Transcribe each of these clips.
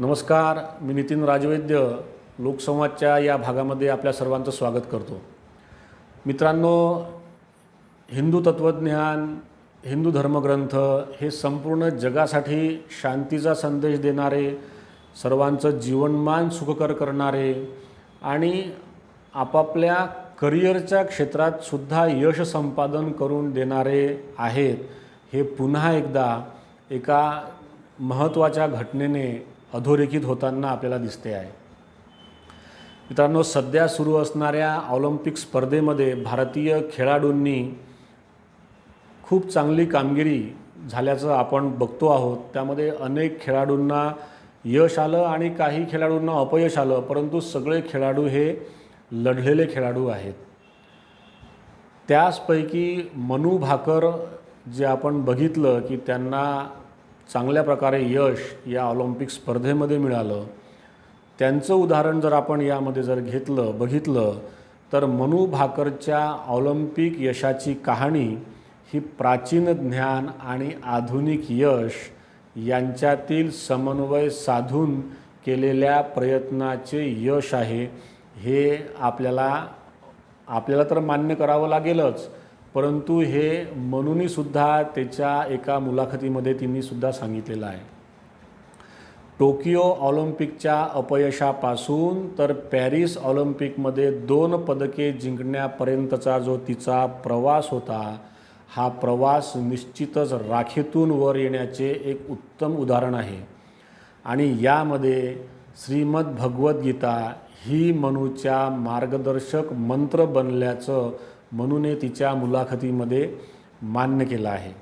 नमस्कार मी नितीन राजवैद्य लोकसंवादच्या या भागामध्ये आपल्या सर्वांचं स्वागत करतो. मित्रांनो हिंदू तत्त्वज्ञान हिंदू धर्मग्रंथ हे संपूर्ण जगासाठी शांतीचा संदेश देणारे सर्वांचं जीवनमान सुखकर करणारे आणि आपापल्या करिअरच्या क्षेत्रात सुद्धा यश संपादन करून देणारे आहेत. हे पुन्हा एकदा एका महत्त्वाच्या घटनेने अधोरेखित होताना आपल्याला दिसते आहे. मित्रांनो सध्या सुरू असणाऱ्या ऑलिम्पिक स्पर्धेमध्ये भारतीय खेळाडूंनी खूप चांगली कामगिरी झाल्याचं आपण बघतो आहोत. त्यामध्ये अनेक खेळाडूंना यश आलं आणि काही खेळाडूंना अपयश आलं परंतु सगळे खेळाडू हे लढलेले खेळाडू आहेत. त्याचपैकी मनू भाकर जे आपण बघितलं की त्यांना चांगल्या प्रकारे यश या ऑलिम्पिक स्पर्धेमध्ये मिळालं. त्यांचं उदाहरण जर आपण यामध्ये जर घेतलं बघितलं तर मनू भाकरच्या ऑलिम्पिक यशाची कहाणी ही प्राचीन ज्ञान आणि आधुनिक यश यांच्यातील समन्वय साधून केलेल्या प्रयत्नाचे यश आहे. हे आपल्याला आपल्याला तर मान्य करावं लागेलच. परंतु हे मनूनीसुद्धा त्याच्या एका मुलाखतीमध्ये तिनेसुद्धा सांगितलेलं आहे. टोकियो ऑलिम्पिकच्या अपयशापासून तर पॅरिस ऑलिम्पिकमध्ये दोन पदके जिंकण्यापर्यंतचा जो तिचा प्रवास होता हा प्रवास निश्चितच राखेतून वर येण्याचे एक उत्तम उदाहरण आहे. आणि यामध्ये श्रीमद भगवद्गीता ही मनूच्या मार्गदर्शक मंत्र बनल्याचं मनूने तिच्या मुलाखतीमध्ये मान्य केलं आहे.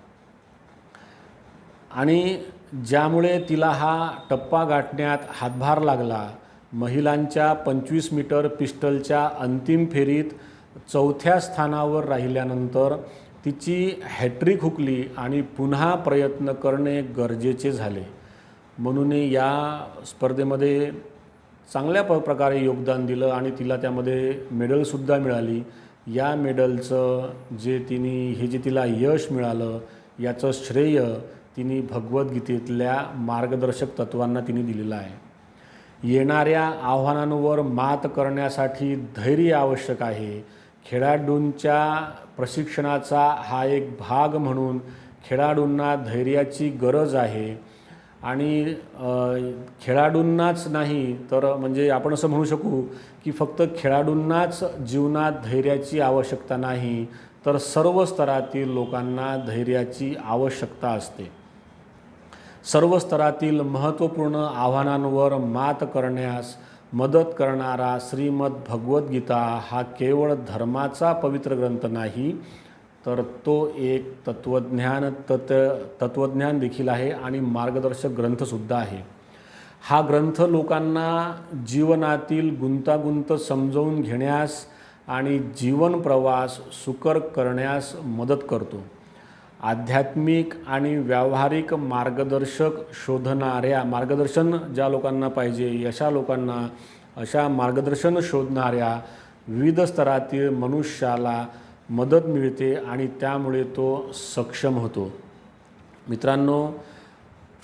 आणि ज्यामुळे तिला हा टप्पा गाठण्यात हातभार लागला महिलांच्या पंचवीस मीटर पिस्टलच्या अंतिम फेरीत चौथ्या स्थानावर राहिल्यानंतर तिची हॅट्रिक हुकली आणि पुन्हा प्रयत्न करणे गरजेचे झाले. म्हणून या स्पर्धेमध्ये चांगल्या प प्रकारे योगदान दिलं आणि तिला त्यामध्ये मेडलसुद्धा मिळाली. या मेडलचं जे तिने हे जे तिला यश मिळालं याचं श्रेय तिने भगवद्गीतेतल्या मार्गदर्शक तत्वांना तिने दिलेलं आहे. येणाऱ्या आव्हानांवर मात करण्यासाठी धैर्य आवश्यक आहे. खेळाडूंच्या प्रशिक्षणाचा हा एक भाग म्हणून खेळाडूंना धैर्याची गरज आहे. आणि खेळाडूंनाच नाही तर म्हणजे आपण असं म्हणू शकू की फक्त खेळाडूंनाच जीवनात धैर्याची आवश्यकता नाही तर सर्व स्तरातील लोकांना धैर्याची आवश्यकता असते. सर्व स्तरातील महत्त्वपूर्ण आव्हानांवर मात करण्यास मदत करणारा श्रीमद भगवद्गीता हा केवळ धर्माचा पवित्र ग्रंथ नाही तर तो एक तत्त्वज्ञान तत् तत्त्वज्ञान देखील आहे आणि मार्गदर्शक ग्रंथसुद्धा आहे. हा ग्रंथ लोकांना जीवनातील गुंतागुंत समजवून घेण्यास आणि जीवन प्रवास सुकर करण्यास मदत करतो. आध्यात्मिक आणि व्यावहारिक मार्गदर्शक शोधणाऱ्या मार्गदर्शन ज्या लोकांना पाहिजे अशा लोकांना अशा मार्गदर्शन शोधणाऱ्या विविध स्तरातील मनुष्याला मदत मिळते आणि त्यामुळे तो सक्षम होतो. मित्रांनो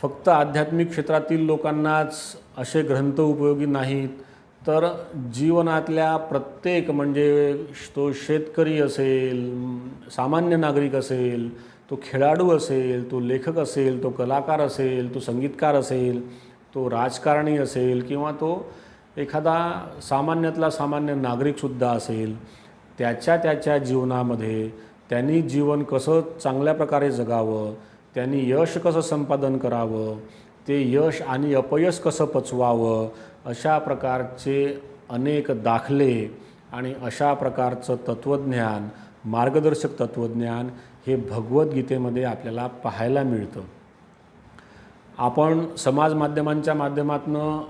फक्त आध्यात्मिक क्षेत्रातील लोकांनाच असे ग्रंथ उपयोगी नाहीत तर जीवनातल्या प्रत्येक म्हणजे तो शेतकरी असेल सामान्य नागरिक असेल तो खेळाडू असेल तो लेखक असेल तो कलाकार असेल तो संगीतकार असेल तो राजकारणी असेल किंवा तो एखादा सामान्यातला सामान्य नागरिकसुद्धा असेल त्याच्या त्याच्या जीवनामध्ये त्यांनी जीवन कसं चांगल्या प्रकारे जगावं त्यांनी यश कसं संपादन करावं ते यश आणि अपयश कसं पचवावं अशा प्रकारचे अनेक दाखले आणि अशा प्रकारचं तत्त्वज्ञान मार्गदर्शक तत्त्वज्ञान हे भगवद्गीतेमध्ये आपल्याला पाहायला मिळतं. आपण समाज माध्यमांच्या माध्यमातून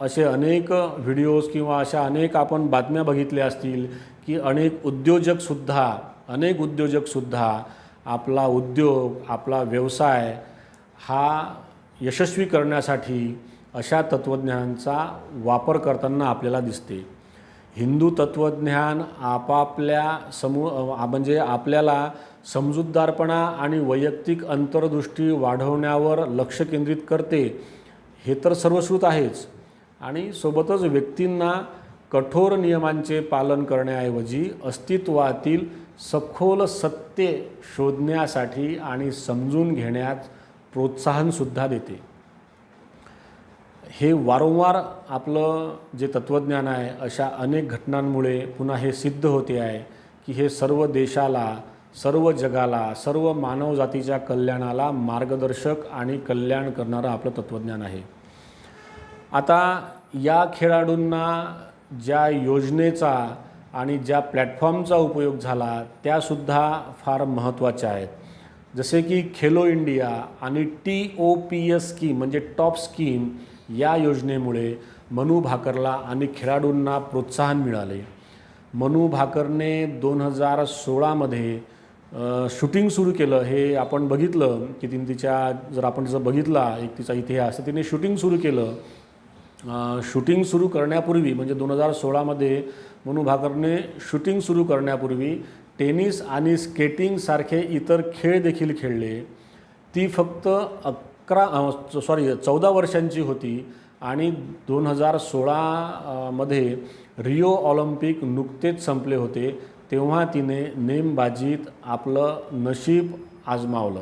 असे अनेक व्हिडिओज किंवा अशा अनेक आपण बातम्या बघितल्या असतील की अनेक उद्योजकसुद्धा अनेक उद्योजकसुद्धा आपला उद्योग आपला व्यवसाय हा यशस्वी करण्यासाठी अशा तत्त्वज्ञानांचा वापर करताना आपल्याला दिसते. हिंदू तत्त्वज्ञान आपापल्या समू म्हणजे आपल्याला समजूतदारपणा आणि वैयक्तिक अंतर्दृष्टी वाढवण्यावर लक्ष केंद्रित करते हे तर सर्वश्रुत आहेच. आणि सोबतच व्यक्तींना कठोर नियमांचे पालन करण्याऐवजी अस्तित्वातील सखोल सत्य शोधण्यासाठी आणि समजून घेण्यात प्रोत्साहनसुद्धा देते. हे वारंवार आपलं जे तत्त्वज्ञान आहे अशा अनेक घटनांमुळे पुन्हा हे सिद्ध होते आहे की हे सर्व देशाला सर्व जगाला सर्व मानवजातीच्या कल्याणाला मार्गदर्शक आणि कल्याण करणारं आपलं तत्त्वज्ञान आहे. आता या खेळाडूंना ज्या योजनेचा आणि ज्या प्लॅटफॉर्मचा उपयोग झाला त्यासुद्धा फार महत्त्वाच्या आहेत. जसे की खेलो इंडिया आणि T O P S scheme म्हणजे टॉप स्कीम या योजनेमुळे मनू भाकरला आणि खेळाडूंना प्रोत्साहन मिळाले. मनू भाकरने दोन हजार सोळामध्ये शूटिंग सुरू केलं. हे आपण बघितलं की तिने तिच्या जर आपण जर बघितला एक तिचा इतिहास तर तिने शूटिंग सुरू केलं. शूटिंग सुरू करण्यापूर्वी म्हणजे दोन हजार सोळामध्ये मनू भाकरने शूटिंग सुरू करण्यापूर्वी टेनिस आणि स्केटिंगसारखे इतर खेळ देखील खेळले. ती फक्त अकरा सॉरी चौदा वर्षांची होती आणि दोन हजार सोळामध्ये रिओ ऑलिम्पिक नुकतेच संपले होते तेव्हा तिने नेमबाजीत आपलं नशीब आजमावलं.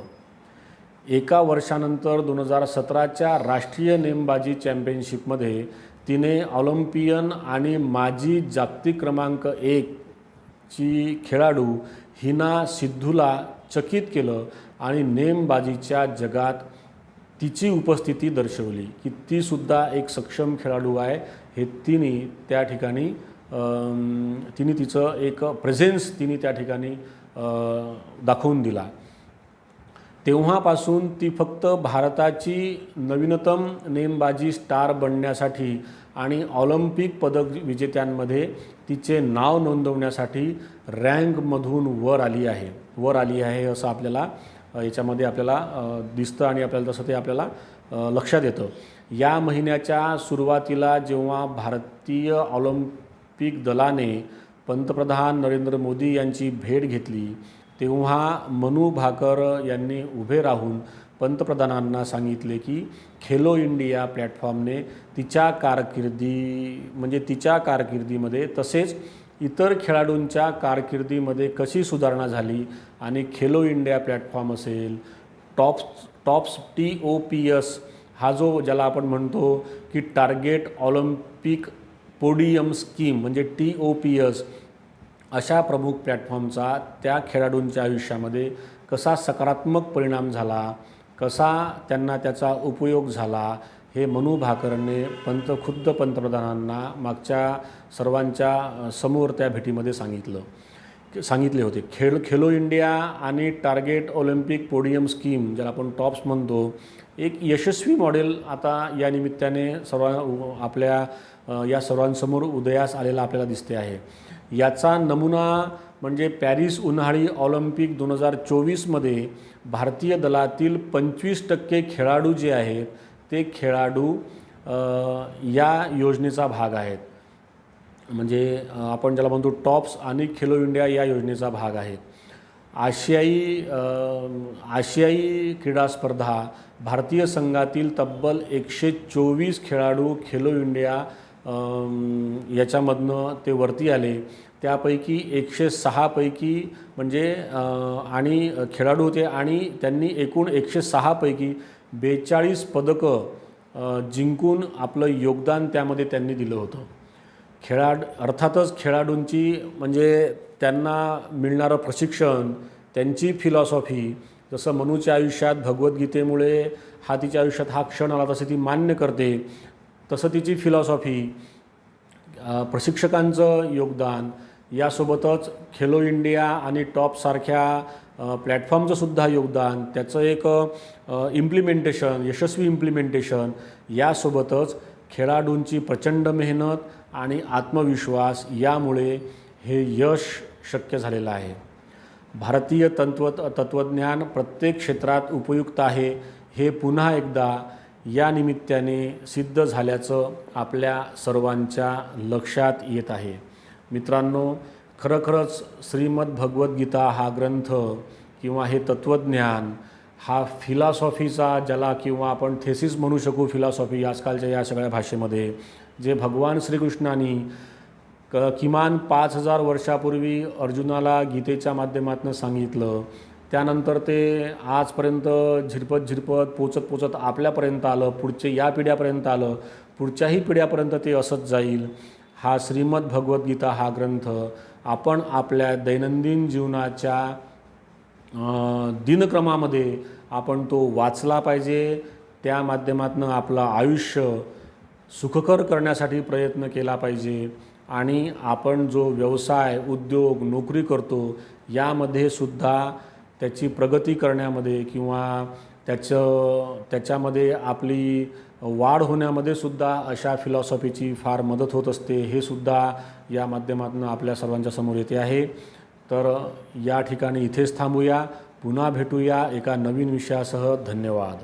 एका वर्षानंतर दोन हजार सतराच्या राष्ट्रीय नेमबाजी चॅम्पियनशिपमध्ये तिने ऑलिम्पियन आणि माजी जागतिक क्रमांक एक ची खेळाडू हिना सिद्धूला चकित केलं आणि नेमबाजीच्या जगात तिची उपस्थिती दर्शवली की तीसुद्धा एक सक्षम खेळाडू आहे. हे तिने त्या ठिकाणी तिने तिचं एक प्रेझेन्स तिने त्या ठिकाणी दाखवून दिला. तेव्हापासून ती फक्त भारताची नवीनतम नेमबाजी स्टार बनण्यासाठी आणि ऑलिम्पिक पदक विजेत्यांमध्ये तिचे नाव नोंदवण्यासाठी रँकमधून वर आली आहे. वर आली आहे असं आपल्याला याच्यामध्ये आपल्याला दिसतं आणि आपल्याला तसं ते आपल्याला लक्षात येतं. या महिन्याच्या सुरुवातीला जेव्हा भारतीय ऑलिम्पिक दलाने पंतप्रधान नरेंद्र मोदी यांची भेट घेतली तेव्हा मनू भाकर यांनी उभे राहून पंतप्रधानांना सांगितले की खेलो इंडिया प्लॅटफॉर्मने तिच्या कारकिर्दी म्हणजे तिच्या कारकिर्दीमध्ये तसेच इतर खेळाडूंच्या कारकिर्दीमध्ये कशी सुधारणा झाली आणि खेलो इंडिया प्लॅटफॉर्म असेल tops tops T O P S हा जो ज्याला आपण म्हणतो की टार्गेट ऑलिम्पिक पोडियम स्कीम म्हणजे टी ओ पी एस अशा प्रमुख प्लॅटफॉर्मचा त्या खेळाडूंच्या आयुष्यामध्ये कसा सकारात्मक परिणाम झाला कसा त्यांना त्याचा उपयोग झाला हे मनू भाकरने पंत खुद्द पंतप्रधानांना मागच्या सर्वांच्या समोर त्या भेटीमध्ये सांगितलं. सांगितले होते खेळ खेलो इंडिया आणि टार्गेट ऑलिम्पिक पोडियम स्कीम ज्याला आपण टॉप्स म्हणतो एक यशस्वी मॉडेल आता या निमित्ताने सर्व आपल्या या सर्वांसमोर उदयास आलेला आपल्याला दिसते आहे. याचा नमुना म्हणजे पॅरिस उन्हाळी ऑलिम्पिक दोन हजार चोवीसमध्ये भारतीय दलातील पंचवीस टक्के खेळाडू जे आहेत ते खेळाडू या योजनेचा भाग आहेत. म्हणजे आपण ज्याला म्हणतो टॉप्स आणि खेलो इंडिया या योजनेचा भाग आहेत आशियाई आशियाई क्रीडा स्पर्धा भारतीय संघातील तब्बल एकशे चोवीस खेळाडू खेलो इंडिया याच्यामधनं ते वरती आले. त्यापैकी एकशे सहापैकी म्हणजे आणि खेळाडू होते आणि त्यांनी एकूण एकशे सहापैकी बेचाळीस पदकं जिंकून आपलं योगदान त्यामध्ये त्यांनी दिलं होतं. खेळाड अर्थातच खेळाडूंची म्हणजे त्यांना मिळणारं प्रशिक्षण त्यांची फिलॉसॉफी जसं मनूच्या आयुष्यात भगवद्गीतेमुळे हा तिच्या आयुष्यात हा क्षण आला तसं ती मान्य करते तसं तिची फिलॉसॉफी प्रशिक्षकांचं योगदान यासोबतच खेलो इंडिया आणि टॉपसारख्या प्लॅटफॉर्मचं सुद्धा योगदान त्याचं एक इम्प्लिमेंटेशन यशस्वी इम्प्लिमेंटेशन यासोबतच खेळाडूंची प्रचंड मेहनत आणि आत्मविश्वास यामुळे हे यश शक्य झालेलं आहे. भारतीय तंत्व तत्त्वज्ञान प्रत्येक क्षेत्रात उपयुक्त आहे हे पुन्हा एकदा या निमित्ताने सिद्ध झाल्याचं आपल्या सर्वांच्या लक्षात येत आहे. मित्रांनो खरोखरच श्रीमद भगवद्गीता हा ग्रंथ किंवा हे तत्त्वज्ञान हा फिलॉसॉफीचा ज्याला किंवा आपण थेसिस म्हणू शकू फिलॉसॉफी आजकालच्या या सगळ्या भाषेमध्ये जे भगवान श्रीकृष्णांनी क किमान पाच हजार वर्षापूर्वी अर्जुनाला गीतेच्या माध्यमातून सांगितलं. त्यानंतर ते आजपर्यंत झिरपत झिरपत पोचत पोचत आपल्यापर्यंत आलं पुढचे या पिढ्यापर्यंत आलं पुढच्याही पिढ्यापर्यंत ते असंच जाईल. हा श्रीमद भगवद्गीता हा ग्रंथ आपण आपल्या दैनंदिन जीवनाच्या दिनक्रमामध्ये आपण तो वाचला पाहिजे. त्या माध्यमातून आपलं आयुष्य सुखकर करण्यासाठी प्रयत्न केला पाहिजे. आणि आपण जो व्यवसाय उद्योग नोकरी करतो यामध्ये सुद्धा त्याची प्रगती करण्यामध्ये किंवा त्याचं त्याच्यामध्ये आपली वाढ होण्यामध्ये सुद्धा अशा फिलॉसॉफीची फार मदत होत असते. हे सुद्धा या माध्यमातून आपल्या सर्वांच्या समोर येते आहे. तर या ठिकाणी इथेच थांबूया. पुन्हा भेटूया एका नवीन विषयासह. धन्यवाद.